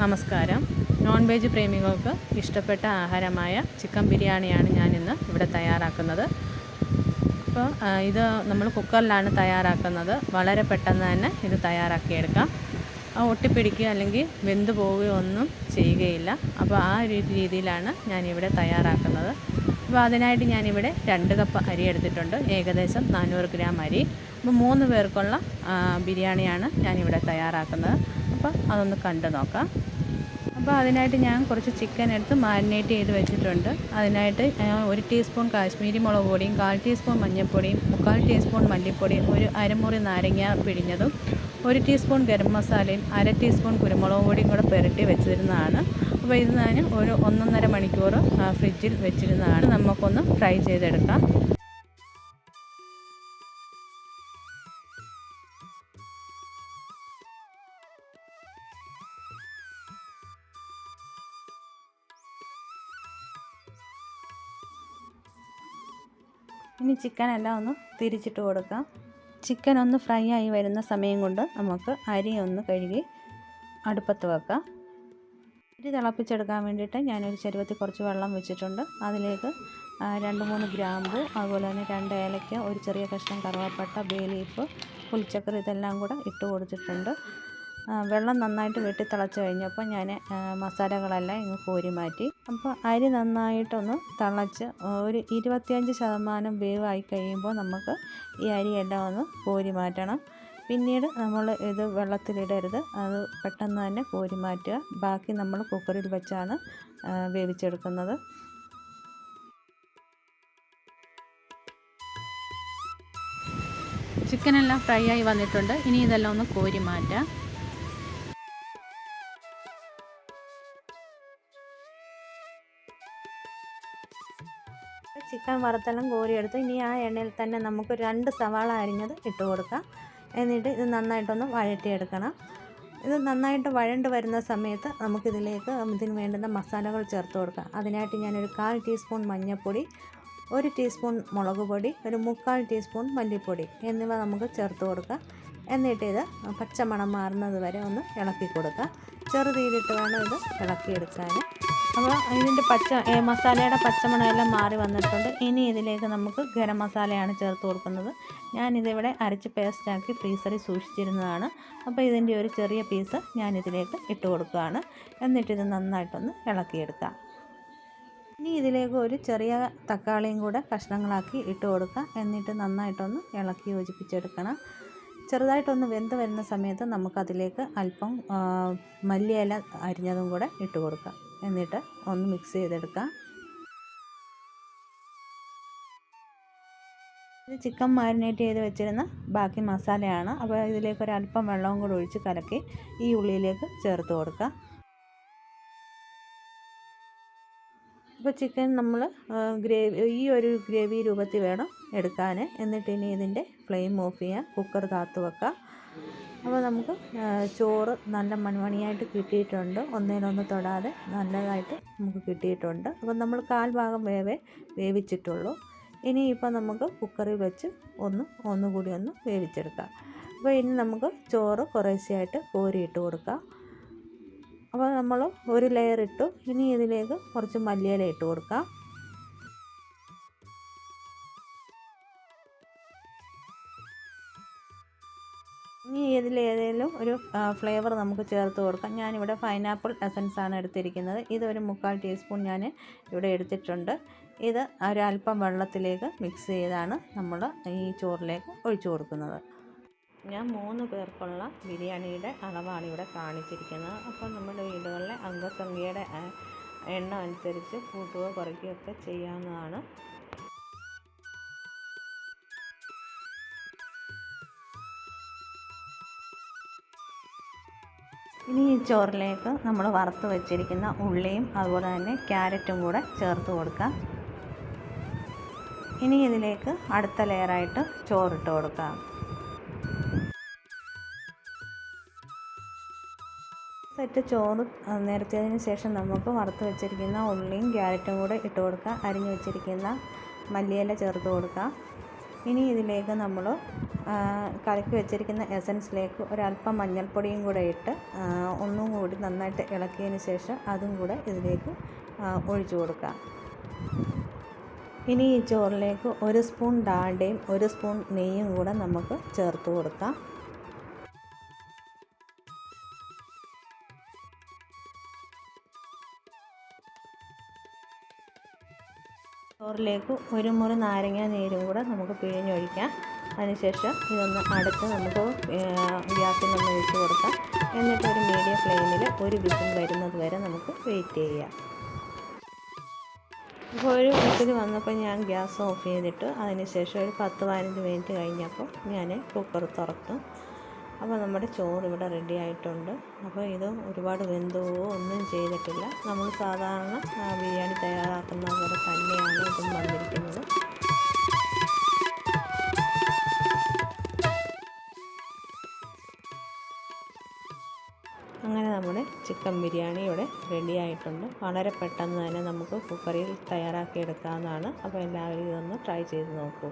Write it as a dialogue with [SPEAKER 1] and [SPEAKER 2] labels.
[SPEAKER 1] നമസ്കാരം. Non veg പ്രേമികൾക്ക് ഇഷ്ടപ്പെട്ട ആഹാരമായ chicken ബിരിയാണിയാണ് ഞാനിന്ന് ഇവിടെ തയ്യാറാക്കുന്നത്. അപ്പോൾ ഇത് നമ്മൾ കുക്കറിലാണ് തയ്യാറാക്കുന്നത്. വളരെ പെട്ടെന്ന് തന്നെ ഇത് തയ്യാറാക്കിയെടുക്കാം. ഒട്ടിപ്പിടിക്കുക അല്ലെങ്കിൽ വെന്ത് പോവുകയോ ഒന്നും ചെയ്യുകയില്ല. അപ്പോൾ ആ ഒരു രീതിയിലാണ് ഞാനിവിടെ തയ്യാറാക്കുന്നത്. അപ്പോൾ അതിനായിട്ട് ഞാനിവിടെ രണ്ട് കപ്പ് അരി എടുത്തിട്ടുണ്ട്. ഏകദേശം നാനൂറ് ഗ്രാം അരി. അപ്പോൾ മൂന്ന് പേർക്കുള്ള ബിരിയാണിയാണ് ഞാനിവിടെ തയ്യാറാക്കുന്നത്. അപ്പോൾ അതൊന്ന് കണ്ടു നോക്കാം. അപ്പോൾ അതിനായിട്ട് ഞാൻ കുറച്ച് ചിക്കൻ എടുത്ത് മാരിനേറ്റ് ചെയ്ത് വെച്ചിട്ടുണ്ട്. അതിനായിട്ട് ഒരു ടീസ്പൂൺ കാശ്മീരി മുളക് പൊടിയും കാൽ ടീസ്പൂൺ മഞ്ഞൾപ്പൊടിയും മുക്കാൽ ടീസ്പൂൺ മല്ലിപ്പൊടിയും ഒരു അരമുറി നാരങ്ങ പിഴിഞ്ഞതും ഒരു ടീസ്പൂൺ ഗരം മസാലയും അര ടീസ്പൂൺ കുരുമുളക് പൊടിയും കൂടെ പുരട്ടി വെച്ചിരുന്നതാണ്. അപ്പോൾ ഇത് ഞാൻ ഒരു ഒന്നൊന്നര മണിക്കൂർ ഫ്രിഡ്ജിൽ വെച്ചിരുന്നതാണ്. നമുക്കൊന്ന് ഫ്രൈ ചെയ്തെടുക്കാം. ഇനി ചിക്കൻ എല്ലാം ഒന്ന് തിരിച്ചിട്ട് കൊടുക്കാം. ചിക്കൻ ഒന്ന് ഫ്രൈ ആയി വരുന്ന സമയം കൊണ്ട് നമുക്ക് അരി ഒന്ന് കഴുകി അടുപ്പത്ത് വെക്കാം. അരി തിളപ്പിച്ചെടുക്കാൻ വേണ്ടിയിട്ട് ഞാനൊരു ചെരുവത്തിൽ കുറച്ച് വെള്ളം വെച്ചിട്ടുണ്ട്. അതിലേക്ക് രണ്ട് മൂന്ന് ഗ്രാമ്പു അതുപോലെ തന്നെ രണ്ട് ഏലയ്ക്ക ഒരു ചെറിയ കഷ്ണം കറുവാപ്പട്ട ബേ ലീഫ് പുളിച്ചക്കർ ഇതെല്ലാം കൂടെ ഇട്ട് കൊടുത്തിട്ടുണ്ട്. വെള്ളം നന്നായിട്ട് വെട്ടി തിളച്ച് കഴിഞ്ഞപ്പോൾ ഞാൻ മസാലകളെല്ലാം ഇങ്ങ് കോരി മാറ്റി. അപ്പോൾ അരി നന്നായിട്ടൊന്ന് തിളച്ച് ഒരു ഇരുപത്തിയഞ്ച് ശതമാനം വേവായി കഴിയുമ്പോൾ നമുക്ക് ഈ അരിയെല്ലാം ഒന്ന് കോരി മാറ്റണം. പിന്നീട് നമ്മൾ ഇത് വെള്ളത്തിലിടരുത്. അത് പെട്ടെന്ന് തന്നെ കോരി മാറ്റുക. ബാക്കി നമ്മൾ കുക്കറിൽ വെച്ചാണ് വേവിച്ചെടുക്കുന്നത്. ചിക്കനെല്ലാം ഫ്രൈ ആയി വന്നിട്ടുണ്ട്. ഇനി ഇതെല്ലാം ഒന്ന് കോരി മാറ്റാം. ചിക്കൻ വറുത്തെല്ലാം കോരിയെടുത്ത് ഇനി ആ എണ്ണയിൽ തന്നെ നമുക്ക് രണ്ട് സവാള അരിഞ്ഞത് ഇട്ട് കൊടുക്കാം. എന്നിട്ട് ഇത് നന്നായിട്ടൊന്ന് വഴറ്റിയെടുക്കണം. ഇത് നന്നായിട്ട് വഴണ്ട് വരുന്ന സമയത്ത് നമുക്കിതിലേക്ക് ഇതിന് വേണ്ടുന്ന മസാലകൾ ചേർത്ത് കൊടുക്കാം. അതിനായിട്ട് ഞാനൊരു കാൽ ടീസ്പൂൺ മഞ്ഞൾപ്പൊടി ഒരു ടീസ്പൂൺ മുളക് പൊടി ഒരു മുക്കാൽ ടീസ്പൂൺ മല്ലിപ്പൊടി എന്നിവ നമുക്ക് ചേർത്ത് കൊടുക്കാം. എന്നിട്ട് ഇത് പച്ചമണം മാറുന്നത് വരെ ഒന്ന് ഇളക്കി കൊടുക്കുക ചെറുതീയിലിട്ട് വേണം ഇത് ഇളക്കിയെടുക്കാൻ. അപ്പോൾ ഇതിന്റെ പച്ച മസാലയുടെ പച്ചമണമെല്ലാം മാറി വന്നിട്ടുണ്ട്. ഇനി ഇതിലേക്ക് നമുക്ക് ഗരം മസാലയാണ് ചേർത്ത് കൊടുക്കുന്നത്. ഞാനിതിവിടെ അരച്ച് പേസ്റ്റാക്കി ഫ്രീസറിൽ സൂക്ഷിച്ചിരുന്നതാണ്. അപ്പോൾ ഇതിന്റെ ഒരു ചെറിയ പീസ് ഞാനിതിലേക്ക് ഇട്ട് കൊടുക്കുകയാണ്. എന്നിട്ടിത് നന്നായിട്ടൊന്ന് ഇളക്കിയെടുക്കാം. ഇനി ഇതിലേക്ക് ഒരു ചെറിയ തക്കാളിയും കൂടെ കഷ്ണങ്ങളാക്കി ഇട്ട് കൊടുക്കാം. എന്നിട്ട് നന്നായിട്ടൊന്ന് ഇളക്കി യോജിപ്പിച്ചെടുക്കണം. ചെറുതായിട്ടൊന്ന് വെന്ത് വരുന്ന സമയത്ത് നമുക്കതിലേക്ക് അല്പം മല്ലിയില അരിഞ്ഞതും കൂടെ ഇട്ട് കൊടുക്കാം. എന്നിട്ട് ഒന്ന് മിക്സ് ചെയ്തെടുക്കാം. ഇത് ചിക്കൻ മാരിനേറ്റ് ചെയ്ത് വെച്ചിരുന്ന ബാക്കി മസാലയാണ്. അപ്പോൾ ഇതിലേക്ക് ഒരല്പം വെള്ളവും കൂടെ ഒഴിച്ച് കലക്കി ഈ ഉള്ളിയിലേക്ക് ചേർത്ത് കൊടുക്കുക ഇപ്പോൾ ചിക്കൻ നമ്മൾ ഗ്രേവി ഈ ഒരു ഗ്രേവി രൂപത്തിൽ വേണം എടുക്കാൻ എന്നിട്ട് ഇനി ഇതിന്റെ ഫ്ലെയിം ഓഫ് ചെയ്യുക കുക്കർ കാത്തു വെക്കുക അപ്പോൾ നമുക്ക് ചോറ് നല്ല മൺമണിയായിട്ട് കിട്ടിയിട്ടുണ്ട്. ഒന്നേലൊന്ന് തൊടാതെ നല്ലതായിട്ട് നമുക്ക് കിട്ടിയിട്ടുണ്ട്. അപ്പോൾ നമ്മൾ കാൽ ഭാഗം വേവേ വേവിച്ചിട്ടുള്ളൂ. ഇനിയിപ്പോൾ നമുക്ക് കുക്കറിൽ വെച്ച് ഒന്ന് ഒന്നുകൂടി ഒന്ന് വേവിച്ചെടുക്കാം. അപ്പോൾ ഇനി നമുക്ക് ചോറ് കുറേശ്ശെയായിട്ട് കോരിയിട്ട് കൊടുക്കാം. അപ്പോൾ നമ്മൾ ഒരു ലെയർ ഇട്ടു. ഇനി ഇതിലേക്ക് കുറച്ച് മല്ലിയില ഇട്ട് കൊടുക്കാം. ഇനി ഇതിലേതെങ്കിലും ഒരു ഫ്ലേവർ നമുക്ക് ചേർത്ത് കൊടുക്കാം. ഞാനിവിടെ പൈനാപ്പിൾ എസൻസ് ആണ് എടുത്തിരിക്കുന്നത്. ഇത് ഒരു മുക്കാൽ ടീസ്പൂൺ ഞാൻ ഇവിടെ എടുത്തിട്ടുണ്ട്. ഇത് ഒരല്പം വെള്ളത്തിലേക്ക് മിക്സ് ചെയ്താണ് നമ്മൾ ഈ ചോറിലേക്ക് ഒഴിച്ചു കൊടുക്കുന്നത്. ഞാൻ മൂന്ന് പേർക്കുള്ള ബിരിയാണിയുടെ അളവാണ് ഇവിടെ കാണിച്ചിരിക്കുന്നത്. അപ്പോൾ നമ്മുടെ വീടുകളിലെ അംഗസംഖ്യയുടെ എണ്ണം അനുസരിച്ച് കൂട്ടുകയോ കുറയ്ക്കുകയൊക്കെ ചെയ്യാവുന്നതാണ്. ഇനി ഈ ചോറിലേക്ക് നമ്മൾ വറുത്ത് വെച്ചിരിക്കുന്ന ഉള്ളിയും അതുപോലെ തന്നെ ക്യാരറ്റും കൂടെ ചേർത്ത് കൊടുക്കാം. ഇനി ഇതിലേക്ക് അടുത്ത ലെയറായിട്ട് ചോറിട്ട് കൊടുക്കാം. സെറ്റ് ചോറ് നിരത്തിയതിന് ശേഷം നമുക്ക് വറുത്ത് വെച്ചിരിക്കുന്ന ഉള്ളിയും ക്യാരറ്റും കൂടെ ഇട്ട് കൊടുക്കാം. അരിഞ്ഞു വെച്ചിരിക്കുന്ന മല്ലിയില ചേർത്ത് കൊടുക്കാം. ഇനി ഇതിലേക്ക് നമ്മൾ കലക്കി വെച്ചിരിക്കുന്ന എസൻസിലേക്ക് ഒരല്പം മഞ്ഞൾപ്പൊടിയും കൂടെ ഇട്ട് ഒന്നും കൂടി നന്നായിട്ട് ഇളക്കിയതിന് ശേഷം അതും കൂടെ ഇതിലേക്ക് ഒഴിച്ചു കൊടുക്കാം ഇനി ഈ ചോറിലേക്ക് ഒരു സ്പൂൺ ഡാൽഡയും ഒരു സ്പൂൺ നെയ്യും കൂടെ നമുക്ക് ചേർത്ത് കൊടുക്കാം. ചോറിലേക്ക് ഒരു മുറി നാരങ്ങ നീരും കൂടെ നമുക്ക് പിഴിഞ്ഞൊഴിക്കാം. അതിനുശേഷം ഇതൊന്ന് അടച്ച് നമുക്ക് ഗ്യാസിൽ നിന്ന് ഒഴിച്ച് കൊടുക്കാം. എന്നിട്ട് ഒരു മീഡിയം ഫ്ലെയിമിൽ ഒരു വിസിൽ വരുന്നത് വരെ നമുക്ക് വെയിറ്റ് ചെയ്യാം. അപ്പോൾ ഒരു വിസിൽ വന്നപ്പോൾ ഞാൻ ഗ്യാസ് ഓഫ് ചെയ്തിട്ട് അതിനുശേഷം ഒരു പത്ത് പതിനഞ്ച് മിനിറ്റ് കഴിഞ്ഞപ്പോൾ ഞാൻ കുക്കർ തുറക്കും. അപ്പോൾ നമ്മുടെ ചോറ് ഇവിടെ റെഡി ആയിട്ടുണ്ട്. അപ്പോൾ ഇത് ഒരുപാട് വെന്തോ ഒന്നും ചെയ്തിട്ടില്ല. നമ്മൾ സാധാരണ ബിരിയാണി തയ്യാറാക്കുന്ന പോലെ തന്നെയാണ് ഇതും വന്നിരിക്കുന്നത്. അങ്ങനെ നമ്മുടെ ചിക്കൻ ബിരിയാണി ഇവിടെ റെഡി ആയിട്ടുണ്ട്. വളരെ പെട്ടെന്ന് തന്നെ നമുക്ക് കുക്കറിൽ തയ്യാറാക്കി എടുക്കാവുന്നതാണ്. അപ്പോൾ എല്ലാവരും ഇതൊന്ന് ട്രൈ ചെയ്ത് നോക്കൂ.